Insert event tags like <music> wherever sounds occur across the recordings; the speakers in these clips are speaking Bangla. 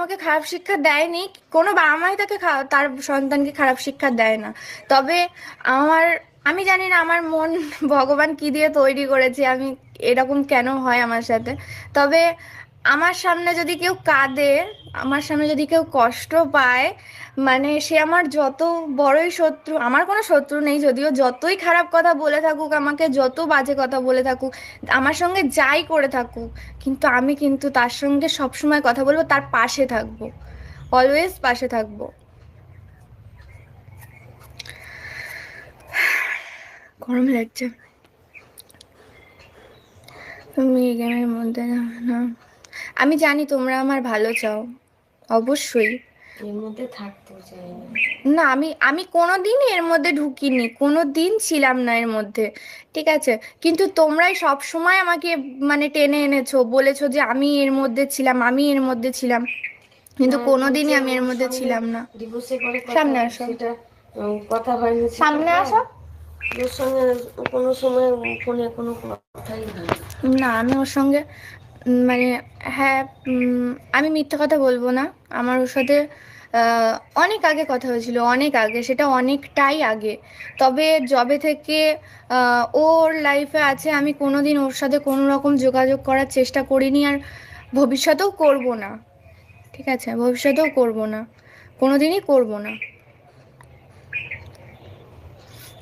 আমাকে খারাপ শিক্ষা দেয়নি। কোনো বাবা মাই তাকে তার সন্তানকে খারাপ শিক্ষা দেয় না। তবে আমার আমি জানি না আমার মন <laughs> ভগবান কি দিয়ে তৈরি করেছে, আমি এরকম কেন হয় আমার সাথে? তবে আমার সামনে যদি কেউ কাঁদে, আমার সামনে যদি কেউ কষ্ট পায় মানে সে আমার যত বড়ই শত্রু, আমার কোনো শত্রু নেই, যদিও যতই খারাপ কথা বলে থাকুক, আমাকে যত বাজে কথা বলে থাকুক, আমার সঙ্গে যাই করে থাকুক, কিন্তু আমি কিন্তু তার সঙ্গে সবসময় কথা বলব, তার পাশে থাকব অলওয়েজ পাশে থাকব। গরম লাগছে। তুমি এই গেমের মধ্যে না। আমি জানি তোমরা আমার ভালো চাও অবশ্যই। এর মধ্যে থাকতেও চাই না। না আমি আমি কোনোদিন এর মধ্যে ঢুকিনি কোনো দিন ছিলাম না এর মধ্যে ঠিক আছে? কিন্তু তোমরাই সব সময় আমাকে মানে টেনে এনেছো বলেছ যে আমি এর মধ্যে ছিলাম আমি এর মধ্যে ছিলাম। কিন্তু না, কোনোদিনই আমি এর মধ্যে ছিলাম না। সামনে আসো। কথা হয়নি সামনে আসো। ওর সঙ্গে কোনো সময় ফোনে কোনো কথাই হয় না আমি ওর সঙ্গে মানে হ্যাঁ আমি মিথ্যা কথা বলব না। আমার ওর সাথে অনেক আগে কথা হয়েছিল, অনেক আগে, সেটা অনেকটাই আগে। তবে জবে থেকে ওর লাইফে আছে, আমি কোনোদিন ওর সাথে কোনো রকম যোগাযোগ করার চেষ্টা করিনি আর ভবিষ্যতেও করব না। ঠিক আছে? ভবিষ্যতেও করব না। কোনোদিনই করব না।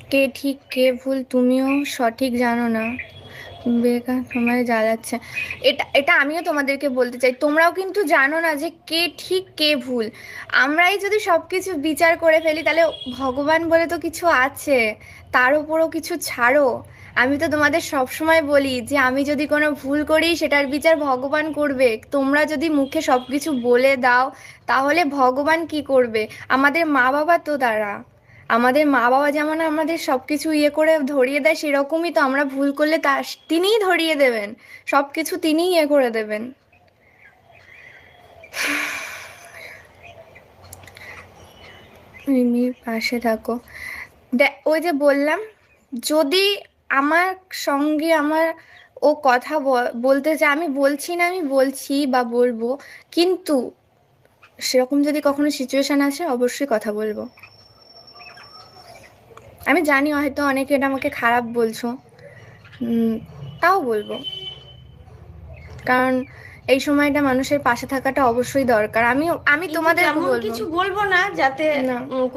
কে ঠিক, কে ভুল, তুমিও সঠিক জানো না। বেকার তোমায় জ্বালাচ্ছে এটা এটা আমিও তোমাদেরকে বলতে চাই, তোমরাও কিন্তু জানো না যে কে ঠিক, কে ভুল। আমরাই যদি সব কিছু বিচার করে ফেলি, তাহলে ভগবান বলে তো কিছু আছে, তার উপরও কিছু ছাড়ো। আমি তো তোমাদের সব সময় বলি যে, আমি যদি কোনো ভুল করি, সেটার বিচার ভগবান করবে। তোমরা যদি মুখে সব কিছু বলে দাও, তাহলে ভগবান কি করবে? আমাদের মা বাবা তো তারা। আমাদের মা বাবা যেমন আমাদের সবকিছু ইয়ে করে ধরিয়ে দেয়, সেরকমই তো আমরা ভুল করলে তা, তিনিই ধরিয়ে দেবেন। সবকিছু তিনিই ইয়ে করে দেবেন। পাশে থাকো। ওই যে বললাম, যদি আমার সঙ্গে আমার ও কথা বলতে চায়, আমি বলছি না, আমি বলছি বা বলব, কিন্তু সেরকম যদি কখনো সিচুয়েশন আসে, অবশ্যই কথা বলব। আমি জানি হয়তো অনেকে এটা আমাকে খারাপ বলছো। তাও বলব। কারণ এই সময়টা মানুষের পাশে থাকাটা অবশ্যই দরকার। আমি আমি তোমাদের কিছু বলব না যাতে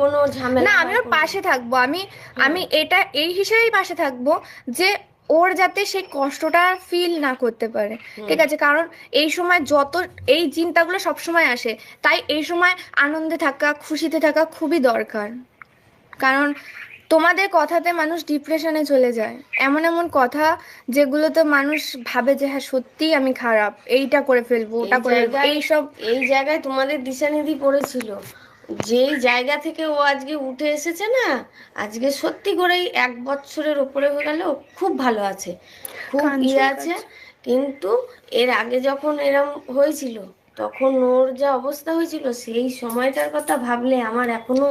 কোনো ঝামেলা না আমি ওর পাশে থাকব। আমি আমি এটা এই হিসেবেই পাশে থাকব যে ওর যাতে সেই কষ্টটা ফিল না করতে পারে। ঠিক আছে? কারণ এই সময় যত এই চিন্তাগুলো সব সময় আসে। তাই এই সময় আনন্দে থাকা খুশিতে থাকা খুবই দরকার। কারণ তোমাদের কথাতে মানুষ ডিপ্রেশনে চলে যায়। এমন এমন কথা যেগুলোতে মানুষ ভাবে যে হ্যাঁ সত্যি আমি খারাপ। এইটা করে ফেলব ওটা করে ফেলব জায়গায়- এইসব এই জায়গায় তোমাদের দিশানিধি পড়েছিল যেই জায়গা থেকে ও আজকে উঠে এসেছে না আজকে সত্যি করেই এক বছরের ওপরে হয়ে গেল খুব ভালো আছে। খুব ইয়ে আছে কিন্তু এর আগে যখন এরম হয়েছিল তখন ওর যা অবস্থা হয়েছিল সেই সময়টার কথা ভাবলে আমার এখনও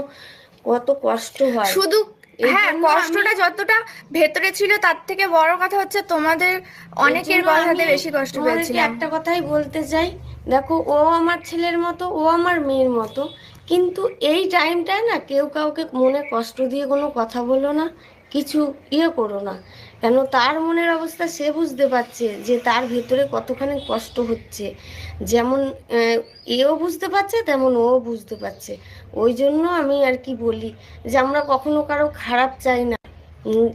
কত কষ্ট হয়। শুধু এই হ্যাঁ কষ্টটা যতটা ভেতরে ছিল তার থেকে বড় কথা হচ্ছে তোমাদের অনেকের কথাতে বেশি কষ্ট তোমাদেরকে একটা কথাই বলতে চাই দেখো ও আমার ছেলের মতো ও আমার মেয়ের মতো কিন্তু এই টাইমটায় না কেউ কাউকে মনে কষ্ট দিয়ে কোনো কথা বলো না কিছু ইয়ে করো না। কেন তার মনের অবস্থা সে বুঝতে পারছে যে তার ভেতরে কতখানি কষ্ট হচ্ছে। যেমন এও বুঝতে পারছে তেমন ও বুঝতে পারছে। ওই জন্য আমি আর কি বলি যে আমরা কখনো কারও খারাপ চাই না।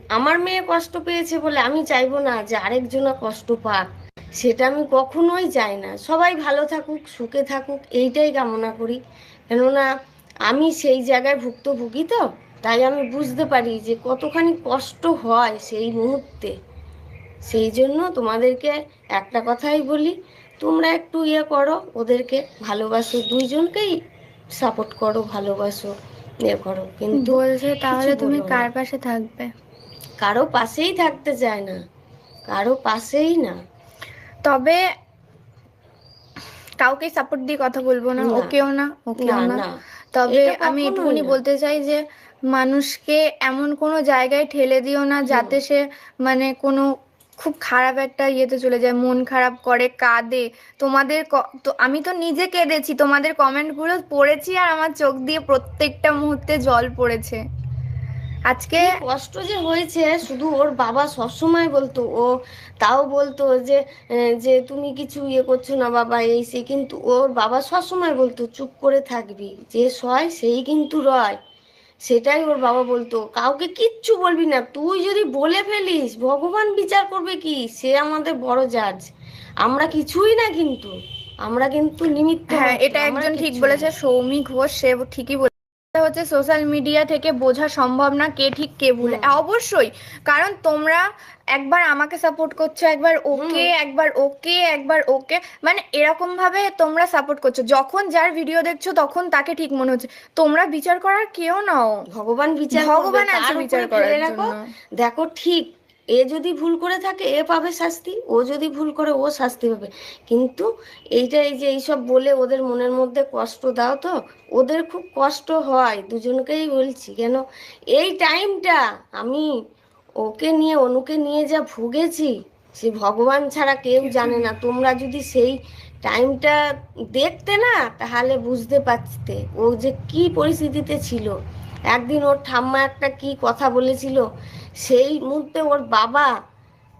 আমার মেয়ে কষ্ট পেয়েছে বলে আমি চাইব না যে আরেকজনা কষ্ট পাক। সেটা আমি কখনোই চাই না। সবাই ভালো থাকুক, সুখে থাকুক, এইটাই কামনা করি। কেননা আমি সেই জায়গায় ভুক্তভোগী তো, তাই আমি বুঝতে পারি যে কতখানি কষ্ট হয় সেই মুহূর্তে। সেই জন্য তোমাদেরকে একটা কথাই বলি, তোমরা একটু ইয়ে করো, ওদেরকে ভালোবাসো দুইজনকেই। সাপোর্ট করো ভালোবাসো ইয়ে করো। কিন্তু বলছে তাহলে তুমি কার পাশে থাকবে? কারও পাশেই থাকতে চায় না। কারও পাশেই না। তবে কাউকে সাপোর্ট দিয়ে কথা বলব না। ওকেও না ওকেও না তবে আমি এটুকুনি বলতে চাই যে মানুষকে এমন কোনো জায়গায় ঠেলে দিও না যাতে সে মানে কোনো খুব খারাপ একটা ইয়েতে চলে যায়, মন খারাপ করে, কাঁদে। তোমাদের তো আমি তো নিজে কেঁদেছি, তোমাদের কমেন্টগুলো পড়েছি আর আমার চোখ দিয়ে প্রত্যেকটা মুহূর্তে জল পড়েছে। আজকে কষ্ট যে হয়েছে, শুধু ওর বাবা সবসময় বলতো, ও তাও বলতো যে যে তুমি কিছু ইয়ে করছ না বাবা, এই সে, কিন্তু ওর বাবা সবসময় বলতো, চুপ করে থাকবি, যে সয় সেই কিন্তু রয়। সেটাই ওর বাবা বলতো। কাউকে কিচ্ছু বলবি না তুই যদি বলে ফেলিস ভগবান বিচার করবে কি? সে আমাদের বড় জাজ আমরা কিছুই না কিন্তু আমরা কিন্তু নিমিত্ত হ্যাঁ এটা একজন ঠিক। বলেছে সৌমি ঘোষ সে ঠিকই হচ্ছে সোশ্যাল মিডিয়া থেকে বোঝা সম্ভব না কে ঠিক কে ভুল। অবশ্যই কারণ তোমরা একবার আমাকে সাপোর্ট করছ একবার ওকে একবার ওকে একবার ওকে মানে এরকম ভাবে তোমরা সাপোর্ট করছ। যখন যার ভিডিও দেখছ তখন তাকে ঠিক মনে হচ্ছে। তোমরা বিচার করার কেউ নাও। ভগবান বিচার ভগবান আছে বিচার করার। দেখো ঠিক এ যদি ভুল করে থাকে, এ পাবে শাস্তি, ও যদি ভুল করে, ও শাস্তি পাবে। কিন্তু এইটা এই যে এইসব বলে ওদের মনের মধ্যে কষ্ট দাও তো, ওদের খুব কষ্ট হয়, দুজনকেই বলছি। কেন? এই টাইমটা আমি ওকে নিয়ে, অনুকে নিয়ে যা ভুগেছি, সে ভগবান ছাড়া কেউ জানে না। তোমরা যদি সেই টাইমটা দেখতে না, তাহলে বুঝতে পারতে ও যে কি পরিস্থিতিতে ছিল। একদিন ওর ঠাম্মা একটা কি কথা বলেছিল সেই মুহূর্তে ওর বাবা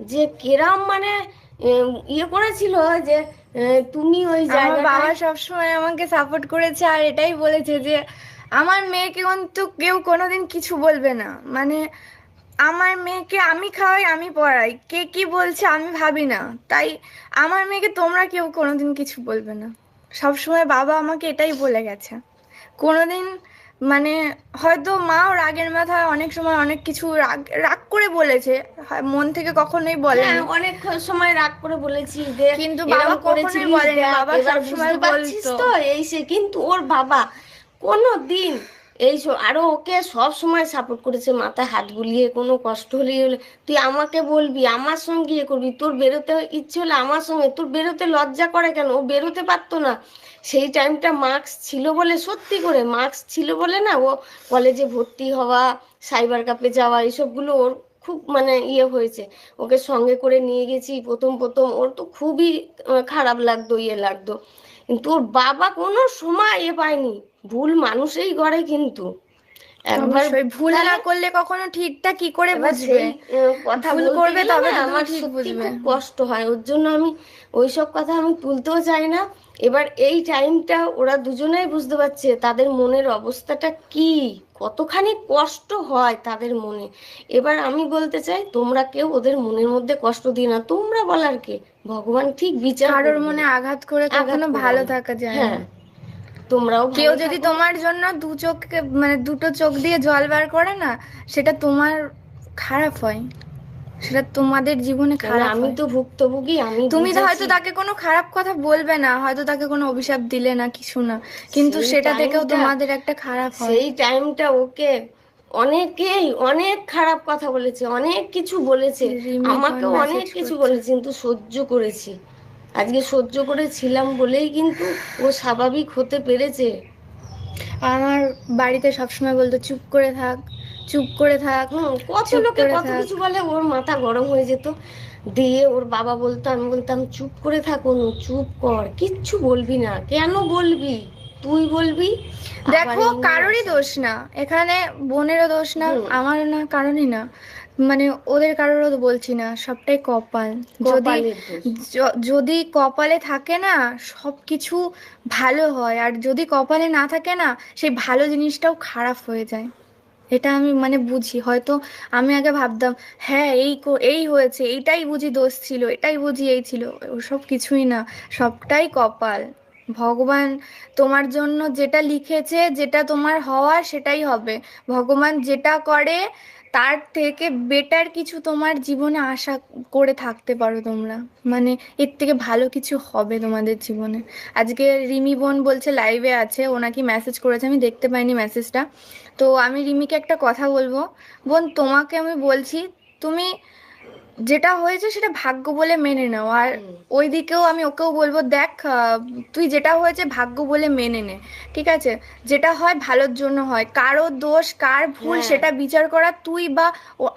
যে কেরাম মানে ইয়ে করেছিল যে তুমি ওই জায়গাটায় বাবা সবসময় আমাকে সাপোর্ট করেছে আর এটাই বলেছে যে আমার মেয়েকে কিন্তু কেউ কোনোদিন কিছু বলবে না। মানে আমার মেয়েকে আমি খাওয়াই আমি পড়াই। কে কি বলছে আমি ভাবি না। তাই আমার মেয়েকে তোমরা কেউ কোনোদিন কিছু বলবে না। সবসময় বাবা আমাকে এটাই বলে গেছে। কোনোদিন মানে হয়তো মা মাও রাগের মাথায় অনেক সময় অনেক কিছু রাগ রাগ করে বলেছে। মন থেকে কখনোই বলেনি হ্যাঁ, অনেক সময় রাগ করে বলেছি যে কিন্তু বাবা করেছি বলে বলেনি, বাবা সব সময় বুঝতে বলতো। তো এই সে কিন্তু ওর বাবা কোনো দিন এই সব, আরও ওকে সব সময় সাপোর্ট করেছে, মাথায় হাত বুলিয়ে কোনো কষ্ট হলে হলে। তুই আমাকে বলবি, আমার সঙ্গে ইয়ে করবি, তোর বেরোতে ইচ্ছে হলে আমার সঙ্গে, তোর বেরোতে লজ্জা করে কেন? ও বেরোতে পারতো না। সেই টাইমটা মার্কস ছিল বলে, সত্যি করে মার্কস ছিল বলে না, ও কলেজে ভর্তি হওয়া সাইবার কাপে যাওয়া এসবগুলো ওর খুব মানে ইয়ে হয়েছে। ওকে সঙ্গে করে নিয়ে গেছি, প্রথম প্রথম, ওর তো খুবই খারাপ লাগতো ইয়ে লাগতো। কিন্তু ওর বাবা কোনো সময় এ পায়নি। ভুল মানুষেই করে কিন্তু। একবার ভুল না করলে কখনো ঠিকটা কি করে বুঝবে? কথা ভুল করবে তবে আমার ঠিক বুঝবে। কষ্ট হয়। ওর জন্য আমি ওইসব কথা আমি তুলতেও চাই না। এবার এই টাইমটা ওরা দুজনেই বুঝতে পারছে তাদের মনের অবস্থাটা কি কতখানি কষ্ট হয় তাদের মনে। এবার আমি বলতে চাই তোমরা কেউ ওদের মনের মধ্যে কষ্ট দিও না। তোমরা বলার কে? ভগবান ঠিক বিচার কারোর মনে আঘাত করে কখনো ভালো থাকা যায় হ্যাঁ তোমরাও কেউ যদি তোমার জন্য দু চোখকে মানে দুটো চোখ দিয়ে জল বার করে না সেটা তোমার খারাপ হয়। সেটা তোমাদের জীবনে খারাপ আমি তো ভুক্তভোগী আমি তুমি তো হয়তো তাকে কোনো খারাপ কথা বলবে না হয়তো তাকে কোনো অভিশাপ দিলে না কিছু না। কিন্তু সেটা থেকেও তোমাদের একটা খারাপ হয়। সেই টাইমটা ওকে অনেকেই অনেক খারাপ কথা বলেছে অনেক কিছু বলেছে। এখন অনেক কিছু বলেছে কিন্তু সহ্য করেছি। আজকে সহ্য করেছিলাম বলেই কিন্তু ও স্বাভাবিক হতে পেরেছে। আমার বাড়িতে সবসময় বলতো চুপ করে থাক। চুপ করে থাক হুম কত লোকে কত কিছু বলে ওর মাথা গরম হয়ে যেত। দিয়ে ওর বাবা বলতো আমি বলতাম চুপ করে থাকো নু, চুপ কর কিচ্ছু বলবি না। কেন বলবি? তুই বলবি? দেখো কারোরই দোষ না। এখানে বোনেরও দোষ না হুম। আমারও না কারণই না। মানে ওদের কারোরও বলছি না সবটাই কপাল। যদি যদি কপালে থাকে না সব কিছু ভালো হয়। আর যদি কপালে না থাকে না সেই ভালো জিনিসটাও খারাপ হয়ে যায়। এটা আমি মানে বুঝি। হয়তো আমি আগে ভাবতাম হ্যাঁ এই এই হয়েছে, এইটাই বুঝি দোষ ছিল, এটাই বুঝি এই ছিল। ওসব কিছুই না, সবটাই কপাল। ভগবান তোমার জন্য যেটা লিখেছে, যেটা তোমার হওয়ার সেটাই হবে। ভগবান যেটা করে তার থেকে বেটার কিছু তোমার জীবনে আশা করে থাকতে পারো তোমরা। মানে এর থেকে ভালো কিছু হবে তোমাদের জীবনে। আজকে রিমি বোন বলছে লাইভে আছে ওনাকে নাকি মেসেজ করেছে, আমি দেখতে পাইনি মেসেজটা তো আমি রিমিকে একটা কথা বলব। বোন, তোমাকে আমি বলছি, তুমি যেটা হয়েছে সেটা ভাগ্য বলে মেনে নাও। আর। ওই দিকেও আমি ওকেও বলব দেখ তুই যেটা হয়েছে ভাগ্য বলে মেনে নে ঠিক আছে? যেটা হয় ভালোর জন্য হয়। কারও দোষ কার ভুল হ্যাঁ। সেটা বিচার করা তুই বা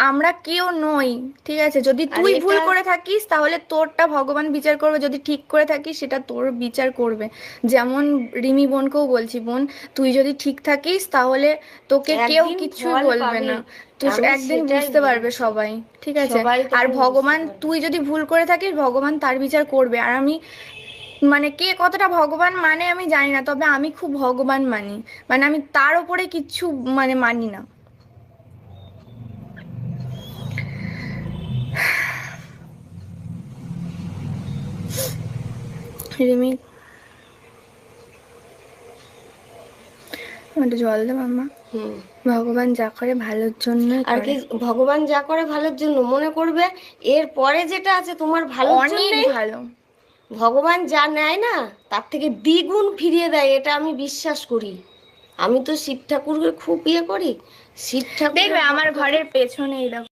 আমরা কেউ নই ঠিক আছে? যদি তুই ভুল করে থাকিস তাহলে তোরটা ভগবান বিচার করবে। যদি ঠিক করে থাকিস সেটা তোর বিচার করবে। যেমন রিমি বোনকেও বলছি বোন তুই যদি ঠিক থাকিস তাহলে তোকে কেউ কিছু বলবে না। আমি একদিন বুঝতে পারবে সবাই ঠিক আছে? আর ভগবান তুই যদি ভুল করে থাকিস ভগবান তার বিচার করবে। আর আমি মানে কে কতটা ভগবান মানে আমি জানি না তবে আমি খুব ভগবান মানি। মানে আমি তার উপরে কিচ্ছু মানে মানি না। <sighs> রিমি একটু জল দেবো হুম। ভগবান যা করে ভালোর জন্য আর কি ভগবান যা করে ভালোর জন্য মনে করবে এর পরে যেটা আছে তোমার ভালো অনেক ভালো। ভগবান যা নেয় না তার থেকে দ্বিগুণ ফিরিয়ে দেয় এটা আমি বিশ্বাস করি। আমি তো শিব ঠাকুরকে খুব ইয়ে করি শিব ঠাকুর দেখবে আমার ঘরের পেছনে দেখো।